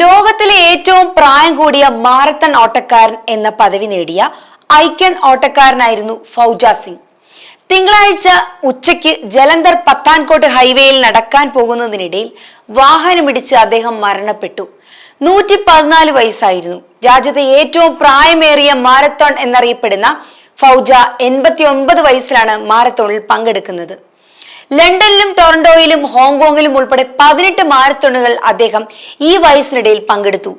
ലോകത്തിലെ ഏറ്റവും പ്രായം കൂടിയ മാരത്തൺ ഓട്ടക്കാരൻ എന്ന പദവി നേടിയ ഐക്കൺ ഓട്ടക്കാരനായിരുന്നു ഫൗജ സിംഗ്. തിങ്കളാഴ്ച ഉച്ചയ്ക്ക് ജലന്ധർ പത്താൻകോട്ട് ഹൈവേയിൽ നടക്കാൻ പോകുന്നതിനിടയിൽ വാഹനമിടിച്ച് അദ്ദേഹം മരണപ്പെട്ടു. നൂറ്റി പതിനാല് വയസ്സായിരുന്നു. രാജ്യത്തെ ഏറ്റവും പ്രായമേറിയ മാരത്തോൺ എന്നറിയപ്പെടുന്ന ഫൗജ എൺപത്തി ഒൻപത് വയസ്സിലാണ് മാരത്തോണിൽ പങ്കെടുക്കുന്നത്. ലണ്ടനിലും ടൊറന്റോയിലും ഹോങ്കോങ്ങിലും ഉൾപ്പെടെ പതിനെട്ട് മാരത്തോണുകൾ അദ്ദേഹം ഈ വയസ്സിനിടയിൽ പങ്കെടുത്തു.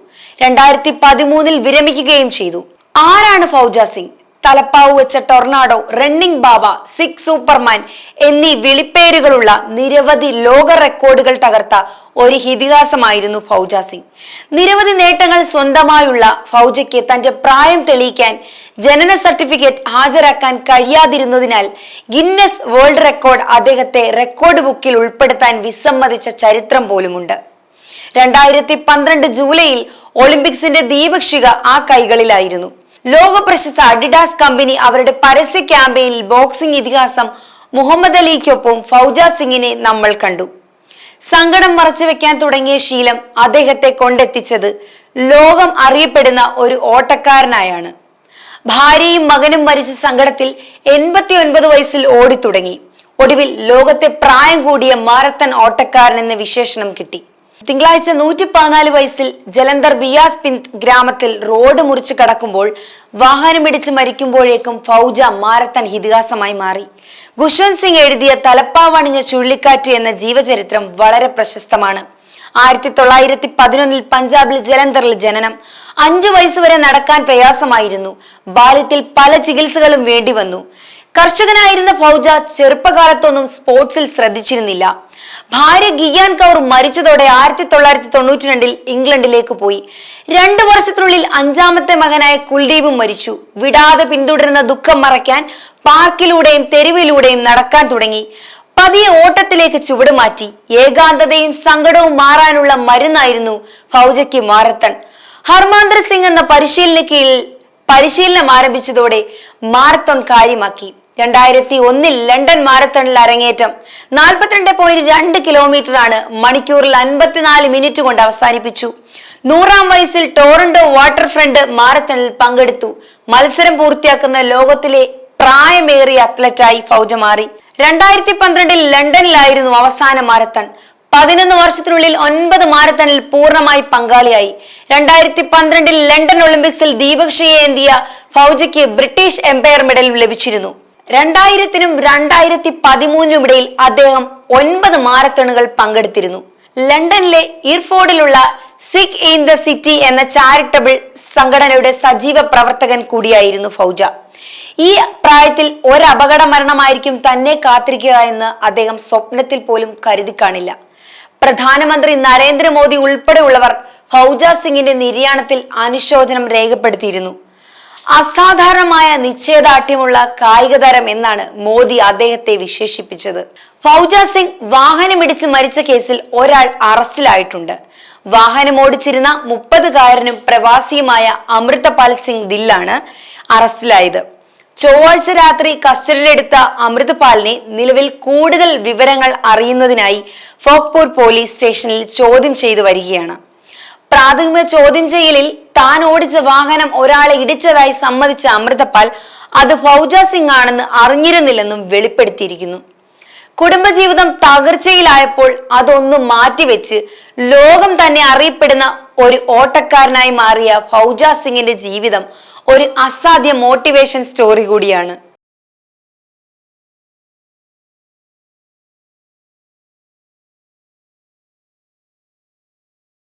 രണ്ടായിരത്തി പതിമൂന്നിൽ വിരമിക്കുകയും ചെയ്തു. ആരാണ് ഫൗജ സിംഗ്? തലപ്പാവ് വെച്ച tornado running Baba Sikh superman എന്നീ വിളിപ്പേരുകളുള്ള നിരവധി ലോക റെക്കോർഡുകൾ തകർത്ത ഒരു ഇതിഹാസമായിരുന്നു ഫൗജ സിംഗ്. നിരവധി നേട്ടങ്ങൾ സ്വന്തമായുള്ള ഫൗജയ്ക്ക് തന്റെ പ്രായം തെളിയിക്കാൻ ജനന സർട്ടിഫിക്കറ്റ് ഹാജരാക്കാൻ കഴിയാതിരുന്നതിനാൽ ഗിന്നസ് വേൾഡ് റെക്കോർഡ് അദ്ദേഹത്തെ റെക്കോർഡ് ബുക്കിൽ ഉൾപ്പെടുത്താൻ വിസമ്മതിച്ച ചരിത്രം പോലുമുണ്ട്. രണ്ടായിരത്തി പന്ത്രണ്ട് ജൂലൈയിൽ ഒളിമ്പിക്സിന്റെ ദീപക്ഷിക ആ കൈകളിലായിരുന്നു. ലോക പ്രശസ്ത അഡിഡാസ് കമ്പനി അവരുടെ പരസ്യ ക്യാമ്പയിനിൽ ബോക്സിംഗ് ഇതിഹാസം മുഹമ്മദ് അലിക്കൊപ്പം ഫൗജ സിംഗിനെ നമ്മൾ കണ്ടു. സങ്കടം മറച്ചുവെക്കാൻ തുടങ്ങിയ ശീലം അദ്ദേഹത്തെ കൊണ്ടെത്തിച്ചത് ലോകം അറിയപ്പെടുന്ന ഒരു ഓട്ടക്കാരനായാണ്. ഭാര്യയും മകനും മരിച്ച സങ്കടത്തിൽ എൺപത്തി ഒൻപത് വയസ്സിൽ ഓടിത്തുടങ്ങി. ഒടുവിൽ ലോകത്തെ പ്രായം കൂടിയ മാരത്തൺ ഓട്ടക്കാരൻ എന്ന വിശേഷണം കിട്ടി. തിങ്കളാഴ്ച നൂറ്റി പതിനാല് വയസ്സിൽ ജലന്ധർ ബിയാസ് പിന്ത് ഗ്രാമത്തിൽ റോഡ് മുറിച്ച് കടക്കുമ്പോൾ വാഹനമിടിച്ച് മരിക്കുമ്പോഴേക്കും ഫൗജ മാരത്തൻ ഇതിഹാസമായി മാറി. ഖുഷ്വന്ത് സിംഗ് എഴുതിയ തലപ്പാവണിഞ്ഞ ചുഴലിക്കാറ്റ് എന്ന ജീവചരിത്രം വളരെ പ്രശസ്തമാണ്. ആയിരത്തി തൊള്ളായിരത്തി പതിനൊന്നിൽ പഞ്ചാബിൽ ജലന്ധറിൽ ജനനം. അഞ്ചു വയസ്സുവരെ നടക്കാൻ പ്രയാസമായിരുന്നു. ബാല്യത്തിൽ പല ചികിത്സകളും വേണ്ടി വന്നു. കർഷകനായിരുന്ന ഫൗജ ചെറുപ്പകാലത്തൊന്നും സ്പോർട്സിൽ ശ്രദ്ധിച്ചിരുന്നില്ല. ഭാര്യ ഗിയാൻ കൗർ മരിച്ചതോടെ ആയിരത്തി തൊള്ളായിരത്തി തൊണ്ണൂറ്റി രണ്ടിൽ ഇംഗ്ലണ്ടിലേക്ക് പോയി. രണ്ടു വർഷത്തിനുള്ളിൽ അഞ്ചാമത്തെ മകനായ കുൽദീപും മരിച്ചു. വിടാതെ പിന്തുടരുന്ന ദുഃഖം മറയ്ക്കാൻ പാർക്കിലൂടെയും തെരുവിലൂടെയും നടക്കാൻ തുടങ്ങി. പതിയെ ഓട്ടത്തിലേക്ക് ചുവടുമാറ്റി ഏകാന്തതയും സങ്കടവും മാറാനുള്ള മരുന്നായിരുന്നു ഫൗജയ്ക്ക് മാരത്തൺ. ഹർമാന്ദർ സിംഗ് എന്ന പരിശീലന കീഴിൽ പരിശീലനം ആരംഭിച്ചതോടെ മാരത്തോൺ കാര്യമാക്കി. രണ്ടായിരത്തി ഒന്നിൽ ലണ്ടൻ മാരത്തണിൽ അരങ്ങേറ്റം. നാൽപ്പത്തിരണ്ട് പോയിന്റ് രണ്ട് കിലോമീറ്റർ ആണ് മണിക്കൂറിൽ അൻപത്തിനാല് മിനിറ്റ് കൊണ്ട് അവസാനിപ്പിച്ചു. നൂറാം വയസ്സിൽ ടോറന്റോ വാട്ടർ ഫ്രണ്ട് മാരത്തണിൽ പങ്കെടുത്തു. മത്സരം പൂർത്തിയാക്കുന്ന ലോകത്തിലെ പ്രായമേറിയ അത്ലറ്റായി ഫൗജ മാറി രണ്ടായിരത്തി പന്ത്രണ്ടിൽ ലണ്ടനിലായിരുന്നു അവസാന മാരത്തൺ. പതിനൊന്ന് വർഷത്തിനുള്ളിൽ ഒൻപത് മാരത്തണിൽ പൂർണമായി പങ്കാളിയായി. രണ്ടായിരത്തി പന്ത്രണ്ടിൽ ലണ്ടൻ ഒളിമ്പിക്സിൽ ദീപക്ഷയെ എന്തിയ ഫൗജയ്ക്ക് ബ്രിട്ടീഷ് എംപയർ മെഡലും ലഭിച്ചിരുന്നു. രണ്ടായിരത്തിനും രണ്ടായിരത്തി പതിമൂന്നിനും ഇടയിൽ അദ്ദേഹം ഒൻപത് മാരത്തണുകൾ പങ്കെടുത്തിരുന്നു. ലണ്ടനിലെ ഇർഫോർഡിലുള്ള സിഖ് ഇൻ ദ സിറ്റി എന്ന ചാരിറ്റബിൾ സംഘടനയുടെ സജീവ പ്രവർത്തകൻ കൂടിയായിരുന്നു ഫൗജ. ഈ പ്രായത്തിൽ ഒരു മരണമായിരിക്കും തന്നെ കാത്തിരിക്കുക എന്ന് അദ്ദേഹം സ്വപ്നത്തിൽ പോലും കരുതി കാണില്ല. പ്രധാനമന്ത്രി നരേന്ദ്രമോദി ഉൾപ്പെടെയുള്ളവർ ഫൗജ സിംഗിന്റെ നിര്യാണത്തിൽ അനുശോചനം രേഖപ്പെടുത്തിയിരുന്നു. അസാധാരണമായ നിശ്ചയദാർഢ്യമുള്ള കായിക താരം എന്നാണ് മോദി അദ്ദേഹത്തെ വിശേഷിപ്പിച്ചത്. ഫൗജ സിംഗ് വാഹനമിടിച്ച് മരിച്ച കേസിൽ ഒരാൾ അറസ്റ്റിലായിട്ടുണ്ട്. വാഹനം ഓടിച്ചിരുന്ന മുപ്പതുകാരനും പ്രവാസിയുമായ അമൃതപാൽ സിംഗ് ദില്ലാണ് അറസ്റ്റിലായത്. ചൊവ്വാഴ്ച രാത്രി കസ്റ്റഡിയിലെടുത്ത അമൃതപാലിനെ നിലവിൽ കൂടുതൽ വിവരങ്ങൾ അറിയുന്നതിനായി ഫോക്പൂർ പോലീസ് സ്റ്റേഷനിൽ ചോദ്യം ചെയ്തു വരികയാണ്. പ്രാഥമിക ചോദ്യം ചെയ്യലിൽ താൻ ഓടിച്ച വാഹനം ഒരാളെ ഇടിച്ചതായി സമ്മതിച്ച അമൃതപാൽ അത് ഫൗജ സിംഗ് ആണെന്ന് അറിഞ്ഞിരുന്നില്ലെന്നും വെളിപ്പെടുത്തിയിരിക്കുന്നു. കുടുംബജീവിതം തകർച്ചയിലായപ്പോൾ അതൊന്നും മാറ്റിവെച്ച് ലോകം തന്നെ അറിയപ്പെടുന്ന ഒരു ഓട്ടക്കാരനായി മാറിയ ഫൗജ സിംഗിന്റെ ജീവിതം ഒരു അസാധ്യ മോട്ടിവേഷൻ സ്റ്റോറി കൂടിയാണ്.